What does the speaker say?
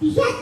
Fişek